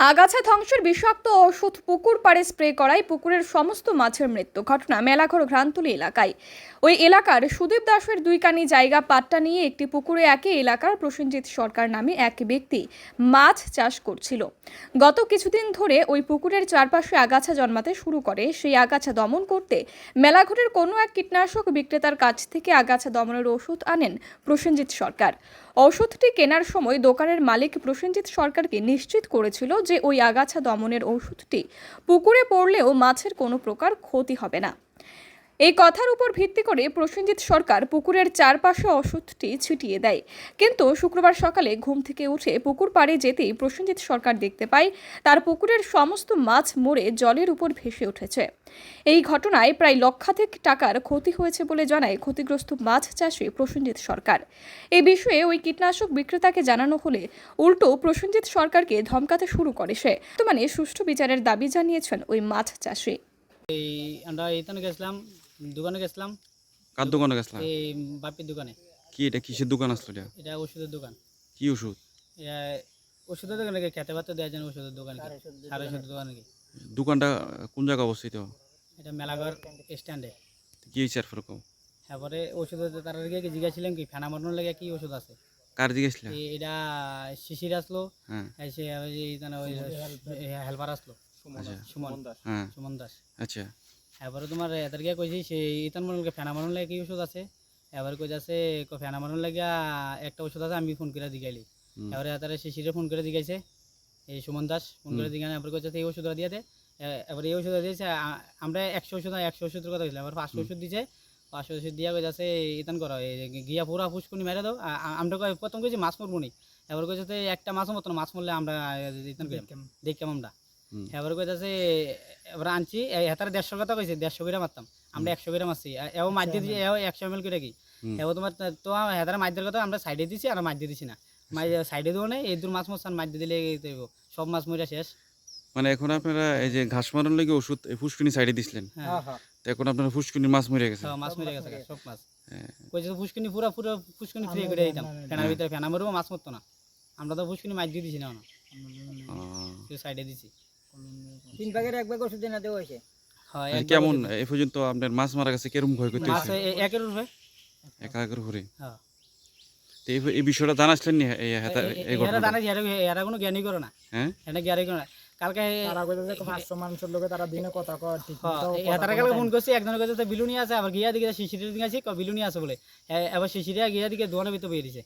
আগাছা ধ্বংসের বিষাক্ত ওষুধ পুকুর পাড়ে স্প্রে করায় পুকুরের সমস্ত মাছের মৃত্যু ঘটনা মেলাঘর ঘ্রান্তলি এলাকায়। ওই এলাকার সুদীপ দাসের দুই কানি জায়গা পাট্টা নিয়ে একটি পুকুরে একই এলাকার প্রসেনজিৎ সরকার নামে এক ব্যক্তি মাছ চাষ করছিল। গত কিছুদিন ধরে ওই পুকুরের চারপাশে আগাছা জন্মাতে শুরু করে। সেই আগাছা দমন করতে মেলাঘরের কোনো এক কীটনাশক বিক্রেতার কাছ থেকে আগাছা দমনের ওষুধ আনেন প্রসেনজিৎ সরকার। ওষুধটি কেনার সময় দোকানের মালিক প্রসেনজিৎ সরকারকে নিশ্চিত করেছিল যে ওই আগাছা দমনের ওষুধটি পুকুরে পড়লেও মাছের কোনো প্রকার ক্ষতি হবে না। এই কথার উপর ভিত্তি করে প্রসেনজিৎ সরকার পুকুরের চারপাশে ওষুধটি ছিটিয়ে দেয়। কিন্তু শুক্রবার সকালে ঘুম থেকে উঠে পুকুর পাড়ে যেতেই প্রসেনজিৎ সরকার দেখতে পায়, তার পুকুরের সমস্ত মাছ মরে জলের উপর ভেসে উঠেছে। এই ঘটনায় প্রায় লক্ষাধিক টাকার ক্ষতি হয়েছে বলে জানায় ক্ষতিগ্রস্ত মাছ চাষি প্রসেনজিৎ সরকার। এ বিষয়ে ওই কীটনাশক বিক্রেতাকে জানানো হলে উল্টো প্রসেনজিৎ সরকারকে ধমকাতে শুরু করে সে। বর্তমানে সুষ্ঠু বিচারের দাবি জানিয়েছেন ওই মাছ চাষি। এই আমরা এইখানে গেছিলাম দোকানে গেছিলাম। কার দোকানে গেছিলাম? এই বাপির দোকানে। কি এটা কিসের দোকান আসলো এটা? এটা ওষুধের দোকান। কি ওষুধ? এটা ওষুধের দোকানে কি খেতে পাতে দেওয়ার জন্য ওষুধের দোকান সারা ওষুধের দোকান কি দোকানটা কোন জায়গায় অবস্থিত? এটা মেলাঘর স্ট্যান্ডে। কি হয়েছে আর ফেরকম তারপরে ওষুধের তার আগে কি জিজ্ঞাসিলাম কি? ফেনা মারানোর লেগে কি ওষুধ আছে? কার জিজ্ঞেসলে এই- এটা শিশির আসলো। হ্যাঁ। ওই হেল্পার আসলো। আচ্ছা। সুমন। হ্যাঁ। সুমন দাস। আচ্ছা। এবারে তোমার এদের গিয়ে কইছি সে ইতান মনে ফেনা মারানোর লাগে কি ওষুধ আছে? এবার কই যাচ্ছে ফেনা মারানোর লাগে একটা ওষুধ আছে আমি ফোন করে দিগাইলি। এবারে তারা শিশিরে ফোন করে দিগাইছে এই সুমন দাস ফোন করে দিগানে এবার কইছে এই ওষুধ দিয়ে দে। এবার এই ওষুধ দিয়েছে আমরা একশো ওষুধ একশো ওষুধের কথা বলছিলাম এবার পাঁচশো ওষুধ দিছে পাঁচশো ওষুধ দিয়া কই যাচ্ছে ইতান করো এই গিয়া পুরা ফুসকুনি মেরে দাও আমরা প্রথম কইছি মাছ মরবো নি। এবার কইছে যে একটা মাছও মতো না, মাছ মরলে আমরা ইতান দেখতাম আমরা। এবার কইতাছে এবার আনছি হেতার দেড়শো কথা কইছে দেড়শো করে মারতাম। আমরা একশো করে মারছি। এও মাছ দিয়ে দিছি এও একশো এম এল করে কি? এবার তোমার তো হেতার মাছ দেওয়ার কথা আমরা সাইডে দিছি আর মাছ দিয়ে দিছি না। মাছ সাইডে দেবো না এই দূর মাছ মরছান মাছ দিয়ে দিলে হইবো। সব মাছ মরে শেষ। মানে এখন আপনারা এই যে ঘাস মারার লাগে ওষুধ ফুসকুনি সাইডে দিছিলেন? হ্যাঁ। তো এখন আপনারা ফুসকুনি মাছ মরে গেছে? মাছ মরে গেছে সব মাছ। হ্যাঁ। কইছে তো ফুসকুনি পুরো পুরো ফুসকুনি ফ্রি করে দিতাম। ফেনার ভিতরে ফেনা মরবো মাছ মরতো না। আমরা তো ফুসকুনি মাছ দিয়ে দিছি না ও, সাইডে দিছি। তিন ভাগের এক ভাগ ওষুধ দেওয়া হয়েছে। হয় কেমন? এ পর্যন্ত আপনার মাছ মারা গেছে কেরম ভয় করতে হয়েছে একের উপরে। একা হ্যাঁ। তো এই বিষয়টা জানাসলেন নি? এই হেতা- এই ঘটনা জানে এরা এরা কোনো জ্ঞানই করে না। হ্যাঁ? এটা জ্ঞানই করে না। কালকে তারা কইতে যে পাঁচশো মানুষের লোকে তারা দিনে কথা কয় ঠিক তারা কালকে ফোন করছি একজনের কাছে বিলুনি আছে আবার গিয়া দিকে শিশিরের দিকে আছে বিলুনি আছে বলে। এবার শিশিরিয়া গিয়া দিকে দোয়ানের ভিতরে বেরিয়ে দিছে।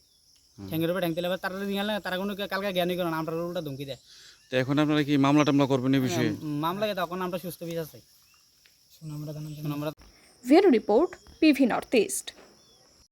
ঠ্যাঙ্গের উপরে এবার তারা দিকে তারা কোনো কালকে জ্ঞানই করে না আমরা উল্টা ধমকি দেয়। তো এখন আপনারা কি মামলা টামলা করবেন এই বিষয়ে? মামলাকে তখন আমরা সুস্থ বিচার চাই। আমরা জানান আমরা bureau report PV north east.